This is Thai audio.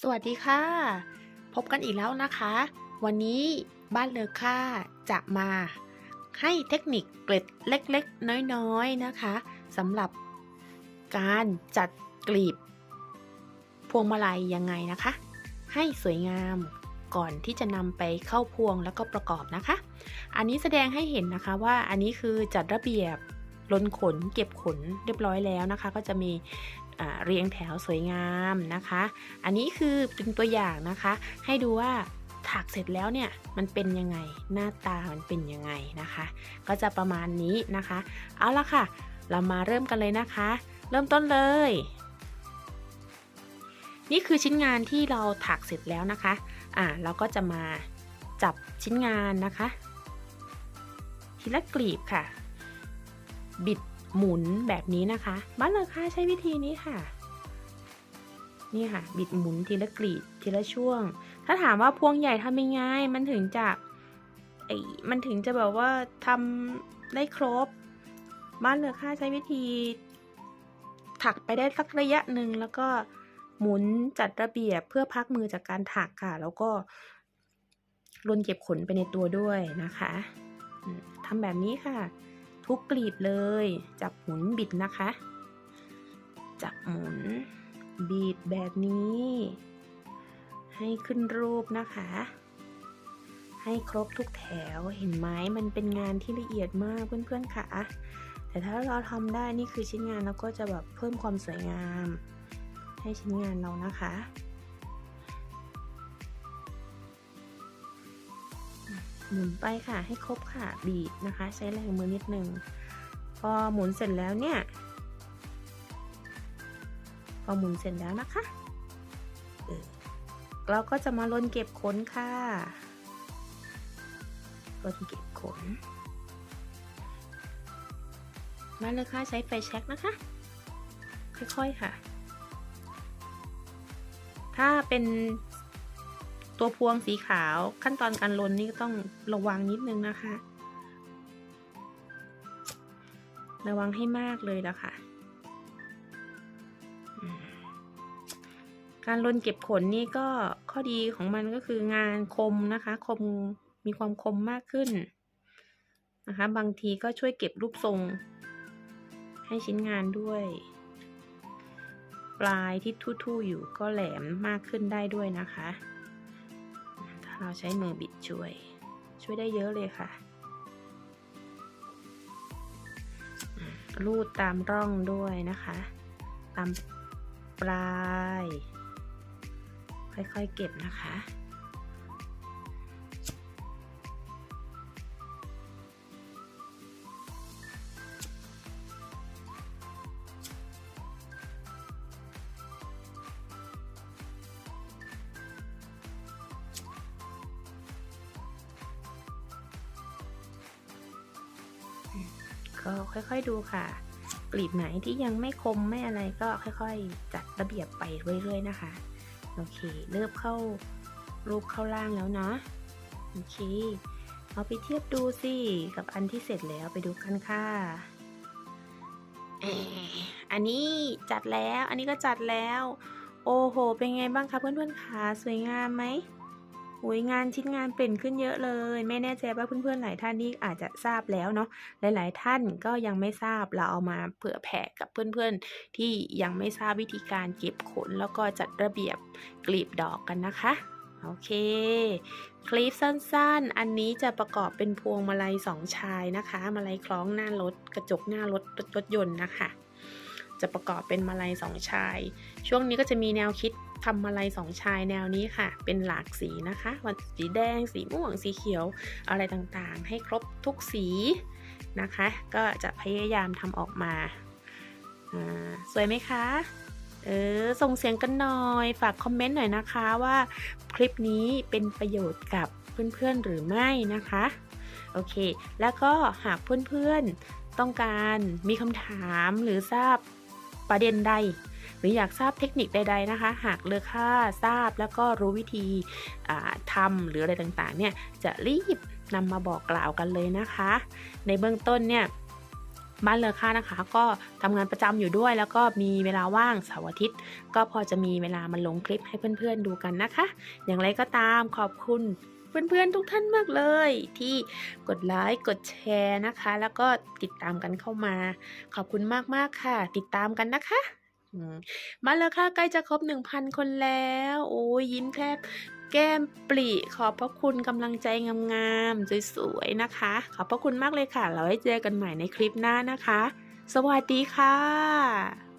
สวัสดีค่ะ พบกันอีกแล้วนะคะ วันนี้บ้านเลอค่าจะมาให้เทคนิคเกร็ดเล็กๆ น้อยๆนะคะสำหรับการจัดกลีบ พวงมาลัยยังไงนะคะ ให้สวยงามก่อนที่จะนำไปเข้าพวงแล้วก็ประกอบนะคะ อันนี้แสดงให้เห็นนะคะว่าอันนี้คือจัดระเบียบลนขนเก็บขนเรียบร้อยแล้วนะคะ ก็จะมี เรียงแถวสวยงามนะคะ อันนี้คือเป็นตัวอย่างนะคะ ให้ดูว่าถักเสร็จแล้วเนี่ยมันเป็นยังไงหน้าตามันเป็นยังไงนะคะ ก็จะประมาณนี้นะคะ เอาละค่ะ เรามาเริ่มกันเลยนะคะ เริ่มต้นเลย นี่คือชิ้นงานที่เราถักเสร็จแล้วนะคะอ่าเราก็จะมาจับชิ้นงานนะคะ ทีละกลีบค่ะ บิด หมุนแบบนี้นะคะบ้านเลอค่าใช้วิธีนี้ค่ะ นี่ค่ะ บิดหมุนทีละกลีบทีละช่วง ถ้าถามว่าพวงใหญ่ทำยังไงมันถึงจะไอ้มันถึงจะแบบว่าทำได้ครบ บ้านเลอค่าใช้วิธี ถักไปได้สักระยะหนึ่งแล้วก็หมุนจัดระเบียบเพื่อพักมือจากการถักค่ะ แล้วก็ลนเก็บขนไปในตัวด้วยนะคะทำแบบนี้ค่ะ ทุกกลีบเลย จับหมุนบิดนะคะ จับหมุน บีบแบบนี้ ให้ขึ้นรูปนะคะ ให้ครบทุกแถวเห็นไหมมันเป็นงานที่ละเอียดมากเพื่อนๆค่ะ แต่ถ้าเราทำได้นี่คือชิ้นงานเราก็จะแบบเพิ่มความสวยงาม ให้ชิ้นงานเรานะคะ หมุนไปค่ะให้ครบค่ะบีบนะคะ ใช้แรงมือนิดนึงพอหมุนเสร็จแล้วเนี่ย พอหมุนเสร็จแล้วนะคะเออเราก็จะมาลนเก็บขนค่ะลนเก็บขนมาเลยค่ะใช้ไฟแช็กนะคะ ค่อยๆค่ะ ถ้าเป็น ตัวพวงสีขาวขั้นตอนการลนนี่ก็ต้องระวังนิดนึงนะคะ ระวังให้มากเลยละค่ะ การลนเก็บขนนี่ก็ข้อดีของมันก็คืองานคมนะคะ คมมีความคมมากขึ้นนะคะ บางทีก็ช่วยเก็บรูปทรง ให้ชิ้นงานด้วย ปลายที่ทู่ๆอยู่ก็แหลมมากขึ้นได้ด้วยนะคะ เราใช้มือบิดช่วย ช่วยได้เยอะเลยค่ะ ลูดตามร่องด้วยนะคะ ตามปลาย ค่อยๆเก็บนะคะ ก็ค่อยๆดูค่ะกลีบไหนที่ยังไม่คมไม่อะไรก็ค่อยๆ จัดระเบียบไปเรื่อยๆนะคะ โอเค เริ่มเข้ารูปเข้าล่างแล้วเนาะโอเค เอาไปเทียบดูสิกับอันที่เสร็จแล้วไปดูกันค่ะอันนี้จัดแล้ว อันนี้ก็จัดแล้ว โอ้โห เป็นไงบ้างคะเพื่อนๆคะสวยงามไหม โอ้ยงานชิ้นงานเปลี่ยนขึ้นเยอะเลย ไม่แน่ใจว่าเพื่อนๆหลายท่านนี่อาจจะทราบแล้วเนาะหลาย ๆ ท่านก็ยังไม่ทราบเราเอามาเผื่อแผ่กับเพื่อนๆ ที่ยังไม่ทราบวิธีการเก็บขน แล้วก็จัดระเบียบกลีบดอกกันนะคะโอเค คลิปสั้นๆ อันนี้จะประกอบเป็นพวงมาลัยสองชายนะคะ มาลัยคล้องหน้ารถกระจกหน้ารถรถยนต์นะคะ จะประกอบเป็นมาลัยสองชาย ช่วงนี้ก็จะมีแนวคิดทำมาลัยสองชายแนวนี้ค่ะ เป็นหลากสีนะคะ วันสีแดง สีม่วง สีเขียว อะไรต่างๆ ให้ครบทุกสีนะคะ ก็จะพยายามทำออกมาอ่าสวยไหมคะ เออ ส่งเสียงกันหน่อย ฝากคอมเมนต์หน่อยนะคะว่าคลิปนี้เป็นประโยชน์กับเพื่อนๆหรือไม่นะคะ โอเค แล้วก็หากเพื่อนๆต้องการมีคำถามหรือทราบ ประเด็นใด หรืออยากทราบเทคนิคใด ๆนะคะ หากเลอค่าทราบแล้วก็รู้วิธีทำหรืออะไรต่างๆเนี่ยจะรีบนำมาบอกกล่าวกันเลยนะคะ ในเบื้องต้นเนี่ยบ้านเลอค่านะคะ ก็ทำงานประจำอยู่ด้วย แล้วก็มีเวลาว่างเสาร์อาทิตย์ ก็พอจะมีเวลามาลงคลิปให้เพื่อนๆดูกันนะคะ อย่างไรก็ตามขอบคุณ เพื่อนๆทุกท่านมากเลย ที่กดไลค์กดแชร์นะคะ แล้วก็ติดตามกันเข้ามา ขอบคุณมากๆค่ะ ติดตามกันนะคะมมาแล้วค่ะใกล้จะครบ 1,000 คนแล้ว โอ้ยยิ้มแทบแก้มปลีขอบพระคุณกำลังใจงามๆสวยๆนะคะ ขอบพระคุณมากเลยค่ะ เราไว้เจอกันใหม่ในคลิปหน้านะคะ สวัสดีค่ะ